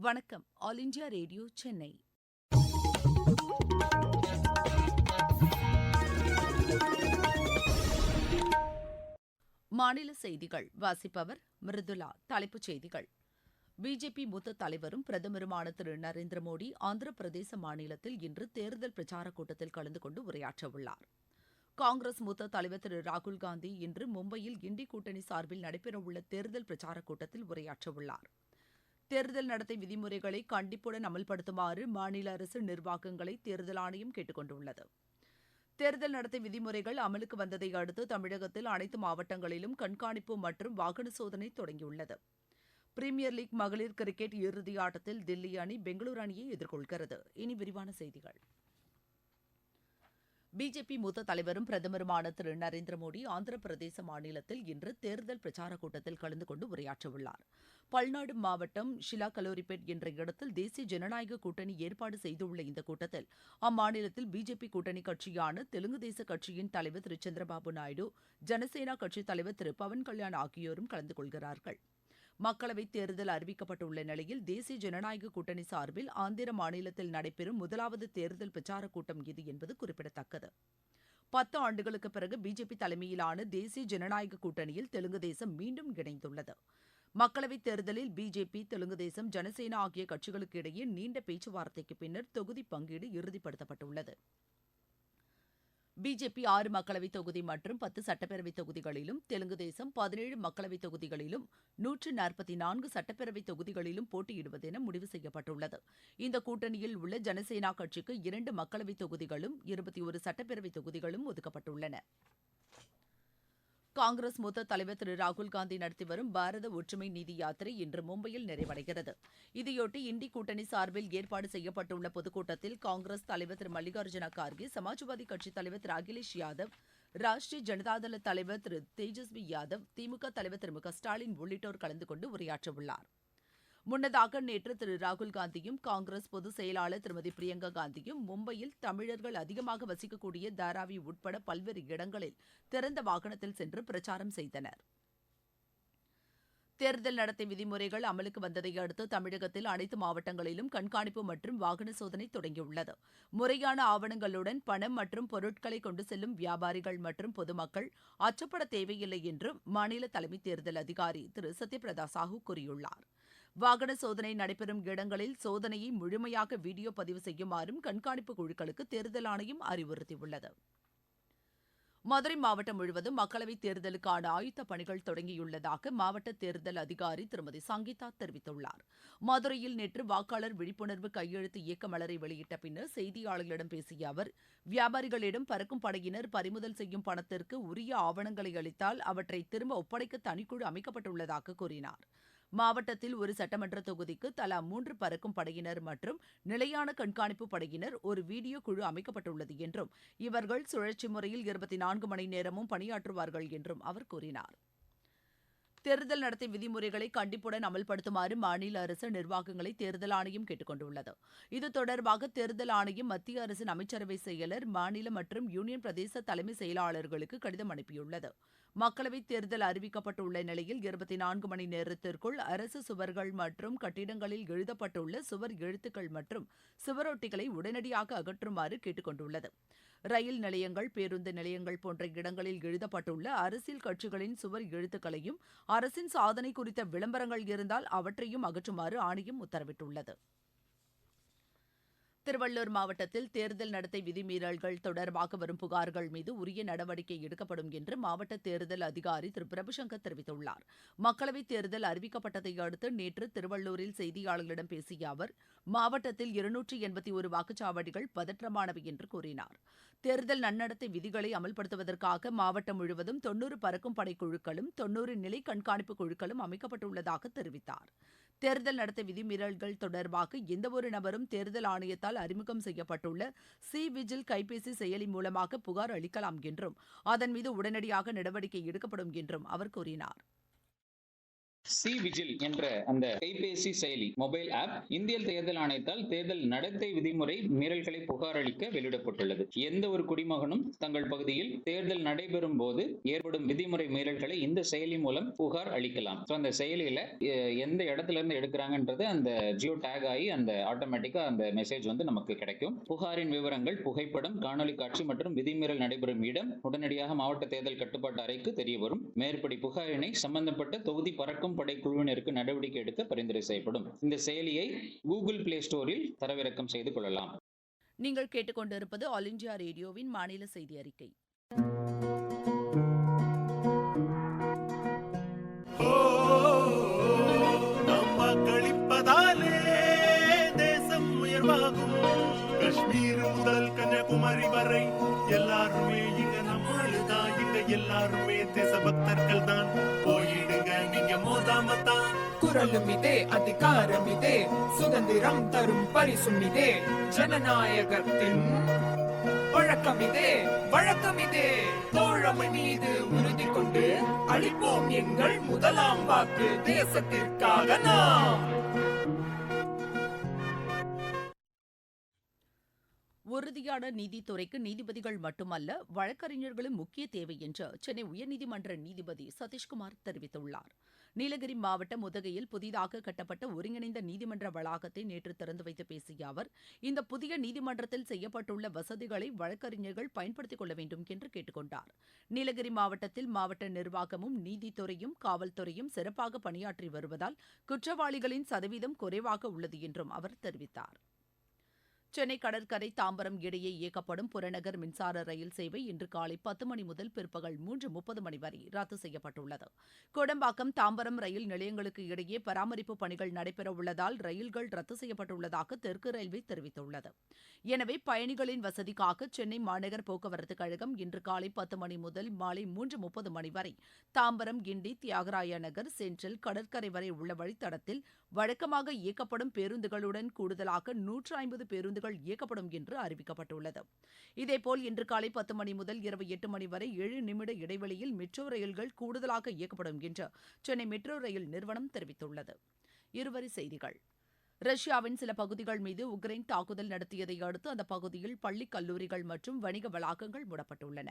வணக்கம். All India radio Chennai. மாநில செய்திகள். வாசிப்பவர் மிருதுலா தலைப்புச் செய்திகள். பிஜேபி மூத்த தலைவரும் பிரதமருமான திரு நரேந்திர மோடி ஆந்திர பிரதேச மாநிலத்தில் இன்று தேர்தல் பிரச்சாரக் கூட்டத்தில் கலந்து கொண்டு உரையாற்றவுள்ளார் காங்கிரஸ் மூத்த தலைவர் திரு ராகுல் காந்தி இன்று மும்பையில் இண்டி கூட்டணி சார்பில் நடைபெறவுள்ள தேர்தல் பிரச்சாரக் கூட்டத்தில் உரையாற்றவுள்ளார் தேர்தல் நடத்தை விதிமுறைகளை கண்டிப்புடன் அமல்படுத்துமாறு மாநில அரசு நிர்வாகங்களை தேர்தல் ஆணையம் கேட்டுக் கொண்டுள்ளது. தேர்தல் நடத்தை விதிமுறைகள் அமலுக்கு வந்ததை அடுத்து தமிழகத்தில் அனைத்து மாவட்டங்களிலும் கண்காணிப்பு மற்றும் வாகன சோதனை தொடங்கியுள்ளது. பிரீமியர் லீக் மகளிர் கிரிக்கெட் இறுதி ஆட்டத்தில் தில்லி அணி பெங்களூரு அணியை எதிர்கொள்கிறது. இனி விரிவான செய்திகள். பிஜேபி மூத்த தலைவரும் பிரதமருமான திரு நரேந்திர மோடி ஆந்திர பிரதேச மாநிலத்தில் இன்று தேர்தல் பிரச்சாரக் கூட்டத்தில் கலந்து கொண்டு உரையாற்றவுள்ளார் பல்நாடு மாவட்டம் ஷிலா கலோரிபேட் என்ற இடத்தில் தேசிய ஜனநாயக கூட்டணி ஏற்பாடு செய்துள்ள இந்த கூட்டத்தில் அம்மாநிலத்தில் பிஜேபி கூட்டணி கட்சியான தெலுங்கு தேச கட்சியின் தலைவர் திரு சந்திரபாபு நாயுடு ஜனசேனா கட்சித் தலைவர் திரு பவன் கல்யாண் ஆகியோரும் கலந்து கொள்கிறார்கள். மக்களவைத் தேர்தல் அறிவிக்கப்பட்டுள்ள நிலையில் தேசிய ஜனநாயக கூட்டணி சார்பில் ஆந்திர மாநிலத்தில் நடைபெறும் முதலாவது தேர்தல் பிரச்சாரக் கூட்டம் இது என்பது குறிப்பிடத்தக்கது. பத்து ஆண்டுகளுக்கு பிறகு பிஜேபி தலைமையிலான தேசிய ஜனநாயக கூட்டணியில் தெலுங்கு தேசம் மீண்டும் இணைந்துள்ளது. மக்களவைத் தேர்தலில் பிஜேபி தெலுங்கு தேசம் ஜனசேனா ஆகிய கட்சிகளுக்கு இடையே நீண்ட பேச்சுவார்த்தைக்கு பின்னர் தொகுதி பங்கீடு இறுதிப்படுத்தப்பட்டுள்ளது. பிஜேபி ஆறு மக்களவைத் தொகுதி மற்றும் பத்து சட்டப்பேரவைத் தொகுதிகளிலும் தெலுங்கு தேசம் பதினேழு மக்களவைத் தொகுதிகளிலும் நூற்று நாற்பத்தி நான்கு சட்டப்பேரவைத் தொகுதிகளிலும் போட்டியிடுவதென முடிவு செய்யப்பட்டுள்ளது. இந்த கூட்டணியில் உள்ள ஜனசேனா கட்சிக்கு இரண்டு மக்களவைத் தொகுதிகளும் இருபத்தி ஒரு சட்டப்பேரவைத் தொகுதிகளும் ஒதுக்கப்பட்டுள்ளன. காங்கிரஸ் மூத்த தலைவர் திரு ராகுல் காந்தி நடத்தி வரும் பாரத ஒற்றுமை நிதி யாத்திரை இன்று மும்பையில் நிறைவடைகிறது. இதையொட்டி இண்டி கூட்டணி சார்பில் ஏற்பாடு செய்யப்பட்டுள்ள பொதுக்கூட்டத்தில் காங்கிரஸ் தலைவர் திரு மல்லிகார்ஜுன கார்கே சமாஜ்வாதி கட்சித் தலைவர் திரு அகிலேஷ் யாதவ் ராஷ்டிரிய ஜனதாதள தலைவர் திரு தேஜஸ்வி யாதவ் திமுக தலைவர் திரு மு க ஸ்டாலின் உள்ளிட்டோர் கலந்து கொண்டு உரையாற்றவுள்ளாா் முன்னதாக நேற்று திரு ராகுல் காந்தியும் காங்கிரஸ் பொதுச் செயலாளர் திருமதி பிரியங்கா காந்தியும் மும்பையில் தமிழர்கள் அதிகமாக வசிக்கக்கூடிய தாராவி உட்பட பல்வேறு இடங்களில் திறந்த வாகனத்தில் சென்று பிரச்சாரம் செய்தனர். தேர்தல் நடத்தை விதிமுறைகள் அமலுக்கு வந்ததை அடுத்து தமிழகத்தில் அனைத்து மாவட்டங்களிலும் கண்காணிப்பு மற்றும் வாகன சோதனை தொடங்கியுள்ளது. முறையான ஆவணங்களுடன் பணம் மற்றும் பொருட்களை கொண்டு செல்லும் வியாபாரிகள் மற்றும் பொதுமக்கள் அச்சப்பட தேவையில்லை என்றும் மாநில தலைமை தேர்தல் அதிகாரி திரு சத்யபிரதா சாஹூ கூறியுள்ளார். வாகன சோதனை நடைபெறும் இடங்களில் சோதனையை முழுமையாக வீடியோ பதிவு செய்யுமாறும் கண்காணிப்பு குழுக்களுக்கு தேர்தல் ஆணையம் அறிவுறுத்தியுள்ளது. மதுரை மாவட்டம் முழுவதும் மக்களவைத் தேர்தலுக்கான ஆயுத்த பணிகள் தொடங்கியுள்ளதாக மாவட்ட தேர்தல் அதிகாரி திருமதி சங்கீதா தெரிவித்துள்ளார். மதுரையில் நேற்று வாக்காளர் விழிப்புணர்வு கையெழுத்து இயக்க மலரை வெளியிட்ட பின்னர் செய்தியாளர்களிடம் பேசிய அவர் வியாபாரிகளிடம் பறக்கும் படையினர் பறிமுதல் செய்யும் பணத்திற்கு உரிய ஆவணங்களை அளித்தால் அவற்றை திரும்ப ஒப்படைக்க தனிக்குழு அமைக்கப்பட்டுள்ளதாக கூறினார். மாவட்டத்தில் ஒரு சட்டமன்ற தொகுதிக்கு தலா மூன்று பறக்கும் படையினர் மற்றும் நிலையான கண்காணிப்பு படையினர் ஒரு வீடியோ குழு அமைக்கப்பட்டுள்ளது என்றும் இவர்கள் சுழற்சி முறையில் இருபத்தி நான்கு மணி நேரமும் பணியாற்றுவார்கள் என்றும் அவர் கூறினார். தேர்தல் நடத்தை விதிமுறைகளை கண்டிப்புடன் அமல்படுத்துமாறு மாநில அரசு நிர்வாகங்களை தேர்தல் ஆணையம் கேட்டுக் கொண்டுள்ளது இது தொடர்பாக தேர்தல் ஆணையம் மத்திய அரசின் அமைச்சரவை செயலர் மாநில மற்றும் யூனியன் பிரதேச தலைமை செயலாளர்களுக்கு கடிதம் அனுப்பியுள்ளது. மக்களவைத் தேர்தல் அறிவிக்கப்பட்டுள்ள நிலையில் இருபத்தி நான்கு மணி நேரத்திற்குள் அரசு சுவர்கள் மற்றும் கட்டிடங்களில் எழுதப்பட்டுள்ள சுவர் எழுத்துக்கள் மற்றும் சுவரொட்டிகளை உடனடியாக அகற்றுமாறு கேட்டுக் கொண்டுள்ளது ரயில் நிலையங்கள் பேருந்து நிலையங்கள் போன்ற இடங்களில் எழுதப்பட்டுள்ள அரசியல் கட்சிகளின் சுவர் எழுத்துக்களையும் அரசின் சாதனை குறித்த விளம்பரங்கள் இருந்தால் அவற்றையும் அகற்றுமாறு ஆணையம் உத்தரவிட்டுள்ளது. திருவள்ளூர் மாவட்டத்தில் தேர்தல் நடத்தை விதிமீறல்கள் தொடர்பாக வரும் புகார்கள் மீது உரிய நடவடிக்கை எடுக்கப்படும் என்று மாவட்ட தேர்தல் அதிகாரி திரு. பிரபுசங்கர் தெரிவித்துள்ளார். மக்களவைத் தேர்தல் அறிவிக்கப்பட்டதை அடுத்து நேற்று திருவள்ளூரில் செய்தியாளர்களிடம் பேசிய அவர் மாவட்டத்தில் இருநூற்றி எண்பத்தி ஒரு வாக்குச்சாவடிகள் பதற்றமானவை என்று கூறினார். தேர்தல் நன்னடத்தை விதிகளை அமல்படுத்துவதற்காக மாவட்டம் முழுவதும் தொன்னூறு பறக்கும் படை குழுக்களும் தொன்னூறு நிலை கண்காணிப்பு குழுக்களும் அமைக்கப்பட்டுள்ளதாக தெரிவித்தார். தேர்தல் நடத்தை விதிமீறல்கள் தொடர்பாக எந்தவொரு நபரும் தேர்தல் ஆணையத்தால் அறிமுகம் செய்யப்பட்டுள்ள சி விஜில் கைபேசி செயலி மூலமாக புகார் அளிக்கலாம் என்றும் அதன் மீது உடனடியாக நடவடிக்கை எடுக்கப்படும் என்றும் அவர் கூறினார். சி விஜில் என்ற அந்த கைபேசி செயலி மொபைல் ஆப் இந்திய தேர்தல் ஆணையத்தால் தேர்தல் நடத்தை விதிமுறை மீறல்களை புகார் அளிக்க வெளியிடப்பட்டுள்ளது. எந்த ஒரு குடிமகனும் தங்கள் பகுதியில் தேர்தல் நடைபெறும் போது ஏற்படும் விதிமுறை மீறல்களை இந்த செயலி மூலம் புகார் அளிக்கலாம். ஸோ அந்த செயலியில எந்த இடத்துல இருந்து எடுக்கிறாங்கன்றது அந்த ஜியோ டேக் ஆகி அந்த ஆட்டோமேட்டிக்கா அந்த மெசேஜ் வந்து நமக்கு கிடைக்கும். புகாரின் விவரங்கள் புகைப்படம் காணொலி காட்சி மற்றும் விதிமீறல் நடைபெறும் இடம் உடனடியாக மாவட்ட தேர்தல் கட்டுப்பாட்டு அறைக்கு தெரிய வரும் மேற்படி புகாரினை சம்பந்தப்பட்ட தொகுதி பறக்கும் படை குழுவினருக்கு நடவடிக்கை எடுக்க பரிந்துரை செய்யப்படும். இந்த செயலியை கூகுள் பிளே ஸ்டோரில் தரவிறக்கம் செய்து கொள்ளலாம். நீங்கள் கேட்டுக்கொண்டிருப்பது ஆல் இண்டியா ரேடியோவின் மாநில செய்தி அறிக்கை. காஷ்மீர் முதல் கன்னியாகுமரி வரை எல்லாருமே இங்க நம்மளுதான் இங்க எல்லாருமே தேசபக்தர்கள் தான் நீங்க மோதாம குரலும் இதே அதிகாரம் இதே. சுதந்திரம் தரும் பரிசும் இதே. ஜனநாயகத்தின் வழக்கம் இதே வழக்கம் இதே. தோழமை மீது உறுதி கொண்டு அளிப்போம் எங்கள் முதலாம் வாக்கு தேசத்திற்காக நாம். உறுதியான நீதித்துறைக்கு நீதிபதிகள் மட்டுமல்ல வழக்கறிஞர்களும் முக்கிய தேவை என்று சென்னை உயர்நீதிமன்ற நீதிபதி சதீஷ்குமார் தெரிவித்துள்ளார். நீலகிரி மாவட்டம் உதகையில் புதிதாக கட்டப்பட்ட ஒருங்கிணைந்த நீதிமன்ற வளாகத்தை நேற்று திறந்து வைத்து பேசிய அவர் இந்த புதிய நீதிமன்றத்தில் செய்யப்பட்டுள்ள வசதிகளை வழக்கறிஞர்கள் பயன்படுத்திக் கொள்ள வேண்டும் என்று கேட்டுக்கொண்டார் நீலகிரி மாவட்டத்தில் மாவட்ட நிர்வாகமும் நீதித்துறையும் காவல்துறையும் சிறப்பாக பணியாற்றி வருவதால் குற்றவாளிகளின் சதவீதம் குறைவாக உள்ளது என்றும் அவர் தெரிவித்தார். சென்னை கடற்கரை தாம்பரம் இடையே இயக்கப்படும் புறநகர் மின்சார ரயில் சேவை இன்று காலை பத்து மணி முதல் பிற்பகல் மூன்று முப்பது மணி வரை ரத்து செய்யப்பட்டுள்ளது. கோடம்பாக்கம் தாம்பரம் ரயில் நிலையங்களுக்கு இடையே பராமரிப்பு பணிகள் நடைபெறவுள்ளதால் ரயில்கள் ரத்து செய்யப்பட்டுள்ளதாக தெற்கு ரயில்வே தெரிவித்துள்ளது. எனவே பயணிகளின் வசதிக்காக சென்னை மாநகர் போக்குவரத்து கழகம் இன்று காலை பத்து மணி முதல் மாலை மூன்று முப்பது மணி வரை தாம்பரம் கிண்டி தியாகராய நகர் சென்ட்ரல் கடற்கரை வரை உள்ள வழித்தடத்தில் வழக்கமாக இயக்கப்படும் பேருந்துகளுடன் கூடுதலாக நூற்று ஐம்பது பேருந்து பேருந்துகள் இயக்கப்படும் என்று அறிவிக்கப்பட்டுள்ளது. இதேபோல் இன்று காலை பத்து மணி முதல் இரவு எட்டு மணி வரை ஏழு நிமிட இடைவெளியில் மெட்ரோ ரயில்கள் கூடுதலாக இயக்கப்படும் என்று சென்னை மெட்ரோ ரயில் நிறுவனம் தெரிவித்துள்ளது. இருவரி செய்திகள். ரஷ்யாவின் சில பகுதிகள் மீது உக்ரைன் தாக்குதல் நடத்தியதை அடுத்து அந்த பகுதியில் பள்ளி கல்லூரிகள் மற்றும் வணிக வளாகங்கள் மூடப்பட்டுள்ளன.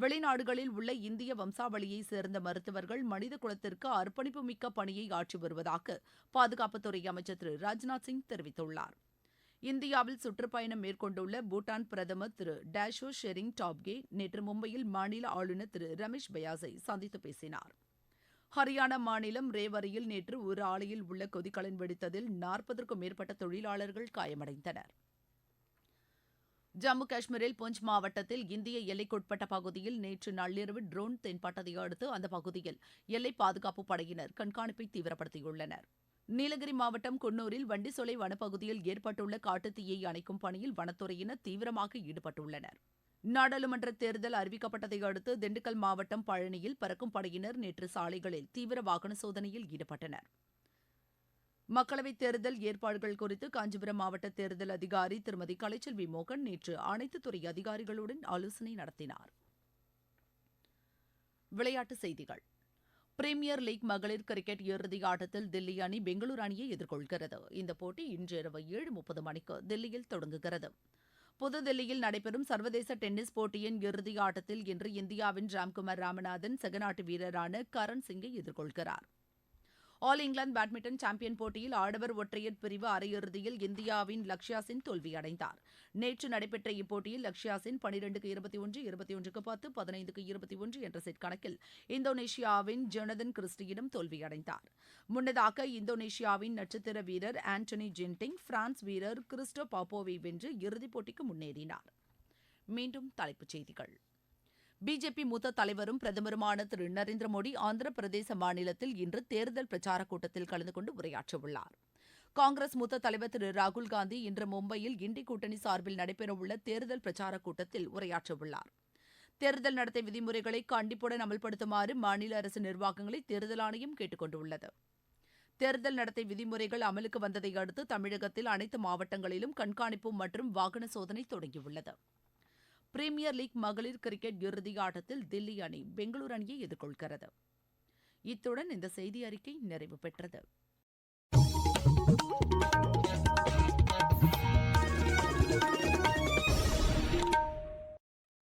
வெளிநாடுகளில் உள்ள இந்திய வம்சாவளியைச் சேர்ந்த மருத்துவர்கள் மனித குலத்திற்கு அர்ப்பணிப்புமிக்க பணியை ஆற்றி வருவதாக பாதுகாப்புத்துறை அமைச்சர் திரு ராஜ்நாத் சிங் தெரிவித்துள்ளார். இந்தியாவில் சுற்றுப்பயணம் மேற்கொண்டுள்ள பூட்டான் பிரதமர் திரு டேஷோ ஷெரிங் டாப்கே நேற்று மும்பையில் மாநில ஆளுநர் திரு ரமேஷ் பயாஸை சந்தித்து பேசினார். ஹரியானா மாநிலம் ரேவரியில் நேற்று ஒரு ஆலையில் உள்ள கொதிக்கலன் வெடித்ததில் நாற்பதற்கும் மேற்பட்ட தொழிலாளர்கள் காயமடைந்தனர். ஜம்மு காஷ்மீரில் பூஞ்ச் மாவட்டத்தில் இந்திய எல்லைக்குட்பட்ட பகுதியில் நேற்று நள்ளிரவு ட்ரோன் தென்பட்டதை அடுத்து அந்த பகுதியில் எல்லை பாதுகாப்பு படையினர் கண்காணிப்பை தீவிரப்படுத்தியுள்ளனர். நீலகிரி மாவட்டம் குன்னூரில் வண்டிசோலை வனப்பகுதியில் ஏற்பட்டுள்ள காட்டுத்தீயை அணைக்கும் பணியில் வனத்துறையினர் தீவிரமாக ஈடுபட்டுள்ளனர். நாடாளுமன்ற தேர்தல் அறிவிக்கப்பட்டதை அடுத்து திண்டுக்கல் மாவட்டம் பழனியில் பறக்கும் படையினர் நேற்று சாலைகளில் தீவிர வாகன சோதனையில் ஈடுபட்டனர். மக்களவைத் தேர்தல் ஏற்பாடுகள் குறித்து காஞ்சிபுரம் மாவட்ட தேர்தல் அதிகாரி திருமதி கலைச்செல்வி மோகன் நேற்று அனைத்து துறை அதிகாரிகளுடன் ஆலோசனை நடத்தினார். விளையாட்டுச் செய்திகள். பிரீமியர் லீக் மகளிர் கிரிக்கெட் இறுதி ஆட்டத்தில் தில்லி அணி பெங்களூரு அணியை எதிர்கொள்கிறது. இந்த போட்டி இன்று இரவு ஏழு முப்பது மணிக்கு தில்லியில் தொடங்குகிறது. புதுதில்லியில் நடைபெறும் சர்வதேச டென்னிஸ் போட்டியின் இறுதி ஆட்டத்தில் இன்று இந்தியாவின் ராம்குமார் ராமநாதன் சகநாட்டு வீரரான கரண் சிங்கை எதிர்கொள்கிறார். ஆல் இங்கிலாந்து பேட்மிண்டன் சாம்பியன் போட்டியில் ஆடவர் ஒற்றையர் பிரிவு அரையிறுதியில் இந்தியாவின் லக்ஷ்யா சென் தோல்வியடைந்தார். நேற்று நடைபெற்ற இப்போட்டியில் லக்ஷ்யா சென் பனிரெண்டுக்கு இருபத்தி ஒன்று இருபத்தி ஒன்றுக்கு பத்து பதினைந்துக்கு இருபத்தி ஒன்று என்ற செட் கணக்கில் இந்தோனேஷியாவின் ஜொனதன் கிறிஸ்டியிடம் தோல்வியடைந்தார். முன்னதாக இந்தோனேஷியாவின் நட்சத்திர வீரர் ஆண்டனி ஜின்டிங் பிரான்ஸ் வீரர் கிறிஸ்டோ பாப்போவை வென்று இறுதிப் போட்டிக்கு முன்னேறினார். மீண்டும் தலைப்புச் செய்திகள். பிஜேபி மூத்த தலைவரும் பிரதமருமான திரு நரேந்திர மோடி ஆந்திர பிரதேச மாநிலத்தில் இன்று தேர்தல் பிரச்சாரக் கூட்டத்தில் கலந்து கொண்டு உரையாற்றவுள்ளார். காங்கிரஸ் மூத்த தலைவர் திரு ராகுல் காந்தி இன்று மும்பையில் இண்டி கூட்டணி சார்பில் நடைபெறவுள்ள தேர்தல் பிரச்சாரக் கூட்டத்தில் உரையாற்றவுள்ளார். தேர்தல் நடத்தை விதிமுறைகளை கண்டிப்புடன் அமல்படுத்துமாறு மாநில அரசு நிர்வாகங்களை தேர்தல் ஆணையம் கேட்டுக் கொண்டுள்ளது தேர்தல் நடத்தை விதிமுறைகள் அமலுக்கு வந்ததை அடுத்து தமிழகத்தில் அனைத்து மாவட்டங்களிலும் கண்காணிப்பு மற்றும் வாகன சோதனை தொடங்கியுள்ளது. பிரீமியர் லீக் மகளிர் கிரிக்கெட் இறுதி ஆட்டத்தில் தில்லி அணி பெங்களூரு அணியை எதிர்கொள்கிறது. இத்துடன் இந்த செய்தி அறிக்கை நிறைவு பெற்றது.